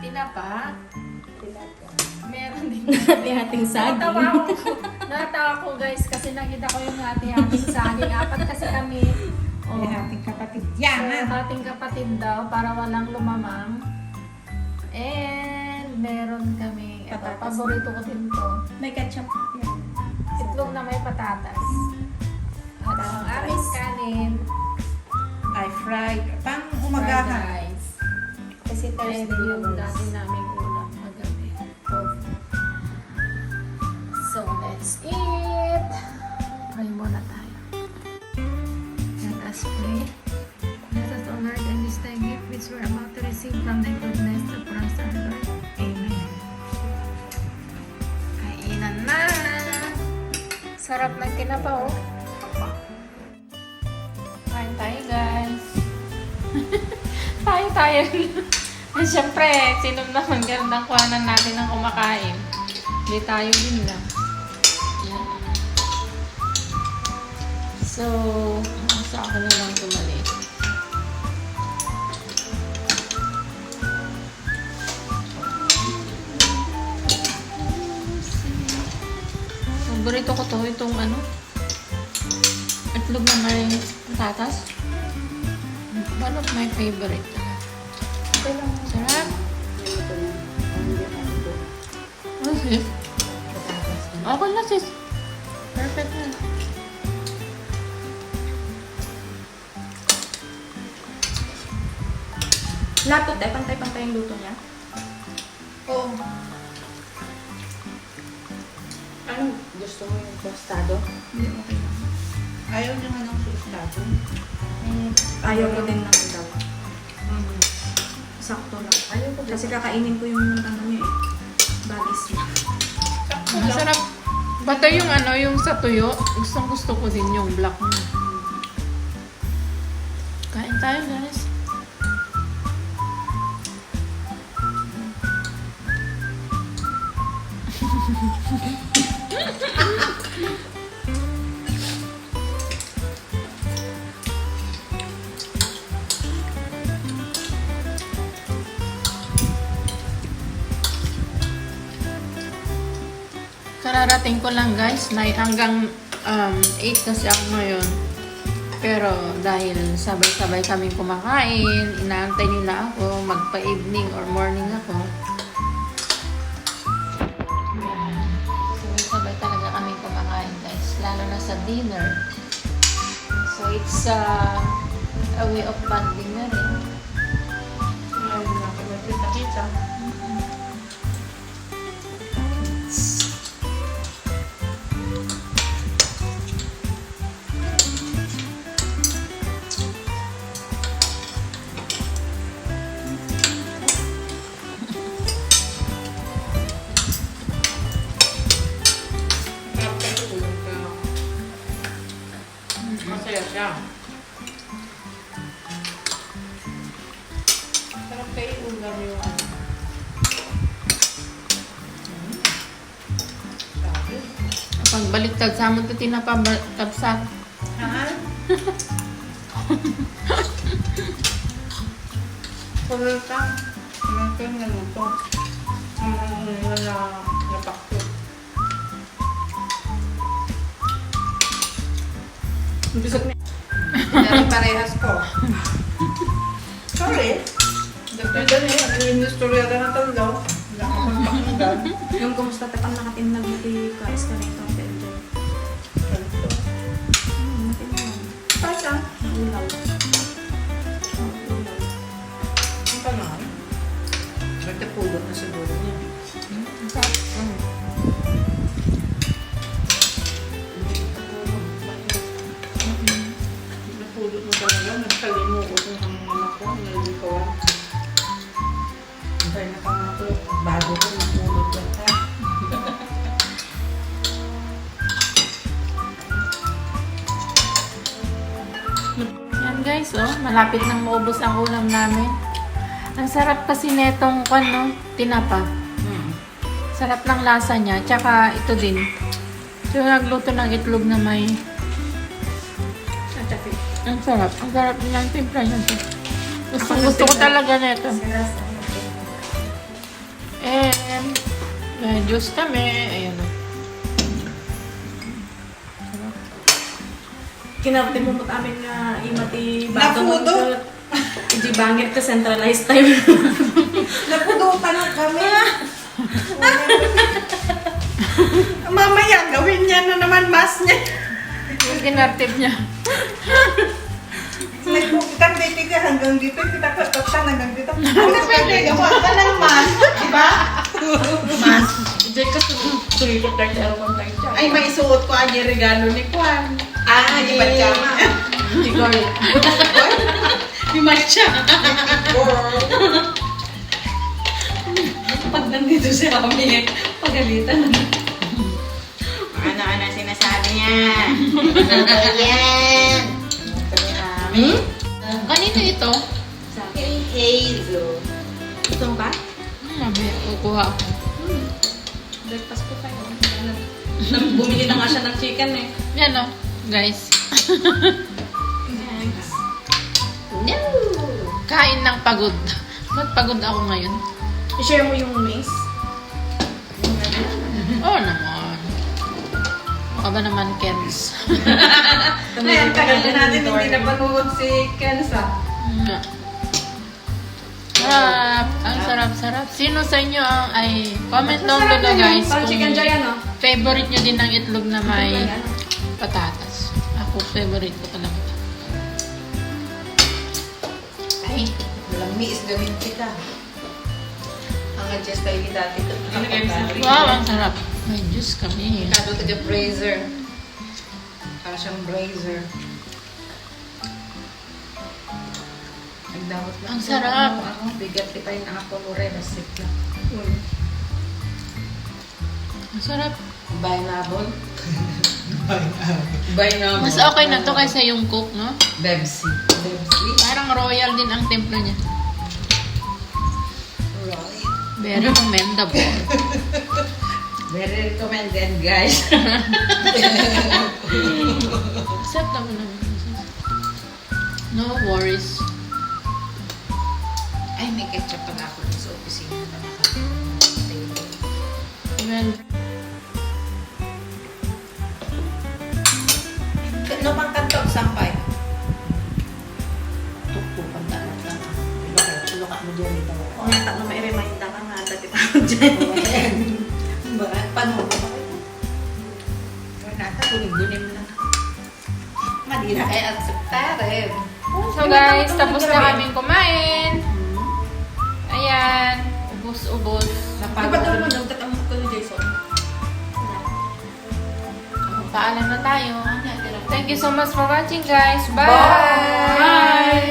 Tinapa. Meron din. Hati-hating Natawa ako. Natawa ko guys kasi nakita ko yung hati-hating saging. Apat kasi kami. Oh. May ating kapatid. So, Yan na. ating kapatid daw para walang lumamang. And meron kami, ito, paborito ko din to. May ketchup. Yan. Itlog na may patatas. At ang aming kanin, Ay, fried. Pang fried umagahan. rice. And Thursday yung dati naming ulam kagabi. So, let's eat! Pray muna tayo. Let us pray. Let us honor and this thy gift which we're about to receive from thy goodness to us, our Lord. Amen. Kainan na! Sarap ng kinapa, oh. Kain tayo, guys. tayo, tayo. Eh, Siyempre, sino naman ganun ang kuhanan natin ng kumakain? Hindi tayo din lang. Yan. So, sa ako na lang tumali. Paborito ko to, itong ano, itlog na may patatas. One of my favorite. Sarap. Oh, sis. Patatas na. Sis. Perfect na. Lahat eh, pantay-pantay yung luto niya. Oo. Ano gusto mo yung tostado? Hindi, okay lang. Ayaw niya nga ng sustado. Eh, ayaw ko din ng. Sakto lang. Ayaw ko Kasi kakainin ko yung ano niya eh. Bagis niya. Masarap. Bata yung ano, yung sa tuyo. Gustong gusto ko din yung black na. Kain tayo, guys. Kararating ko lang guys, na hanggang um, 8 kasi ako ngayon. Pero dahil sabay-sabay kaming kumakain, inaantay nila ako, magpa-evening or morning ako. Sabay-sabay talaga kaming kumakain guys, lalo na sa dinner. So it's uh, a way of bonding na rin. Ayaw niya ako Masaya siya. Sarap kayo ulam yung ano. Sabi. Pag baliktad sa amon ito tinapabtabsat. Ha? Kulta. Kulta yung naluto. Ang ano na napakto. Bisot niya. Dari parehas ko. Sorry. Dyan eh. Ano yung istorya na natanda? Wala akong pakinggan. Yung kumusta tapang nakatinag mo kay Kais ka nito ang Belgium. Ganito. Hmm, matinag. Pasa. Ang ulaw. Bago ko napulot ka ha. Yan guys, oh, malapit nang maubos ang ulam namin. Ang sarap kasi netong ano, tinapa. Hmm. Sarap ng lasa niya. Tsaka ito din. So, nagluto ng itlog na may... Ang sarap. Ang sarap din ang timpla niya. Gusto, gusto ko talaga nito. Sira sa And, may juice kami. Ayan o. Kinartin mo mo't amin nga imati Napudo. Iji bangit ka centralized time. Napudutan na kami. Mamaya, gawin niya na naman mas niya. Yung kinartib niya. Baby ka hanggang dito, kita katatan hanggang dito. Ano pwede? Gawa ka ng mas. Mas. Iji ka sulikot lang sa lang siya. Ay, may isuot ko ang regalo ni Kwan. Ah, di ba siya? Iji girl. Di ba siya? Pag nandito si Ami, pagalitan. Ano-ano sinasabi niya? Ayan. Hmm? Kanino ito? Sa Kay Hazel. Gusto mo ba? Hmm. Kukuha ako. Breakfast ko. Nang bumili na nga siya ng chicken eh. Yan o, guys. Thanks. No. Kain ng pagod. Ba't pagod ako ngayon? I-share mo yung miss. Oo naman. Baka ba naman, Kens? Tagal na natin hindi napanood si Kenza. Nga. Sarap. Ang sarap-sarap. Sino sa inyo ang, ay, comment down below guys Pang chicken joy kung ano? favorite nyo din ng itlog na may Ano? patatas. Ako, favorite ko talaga. Ay, Walang miis gawin kita. Ang adjust kayo ni dati ito. wow, ang sarap. May juice kami. Kado taga brazier. Para siyang brazier. Nagdawat lang. Ang sarap. Ano, ano, bigat di pa yung ako lure. Nasip lang. Ang sarap. Bainabon. Bainabon. Mas okay na to kaysa yung cook, no? Bebsi. Bebsi. Parang royal din ang templo niya. Right. Very commendable. Very recommended, guys. Acceptable naman. No worries. Ketchup pag ako sa opisina na naka Well, No pang kantok sampay. Tukpo pang tanong ka. Diba kaya tulungan mo dyan ito. Nata na may remind ka nga dati pa ako dyan. Bakit? Paano ba? Na. Madira kaya akseptare. so guys, tapos na kaming kumain. Ayan. Di ba daw mo nagtatamok ko ni Jason? Paalam na tayo. Thank you so much for watching guys. Bye! Bye! Bye!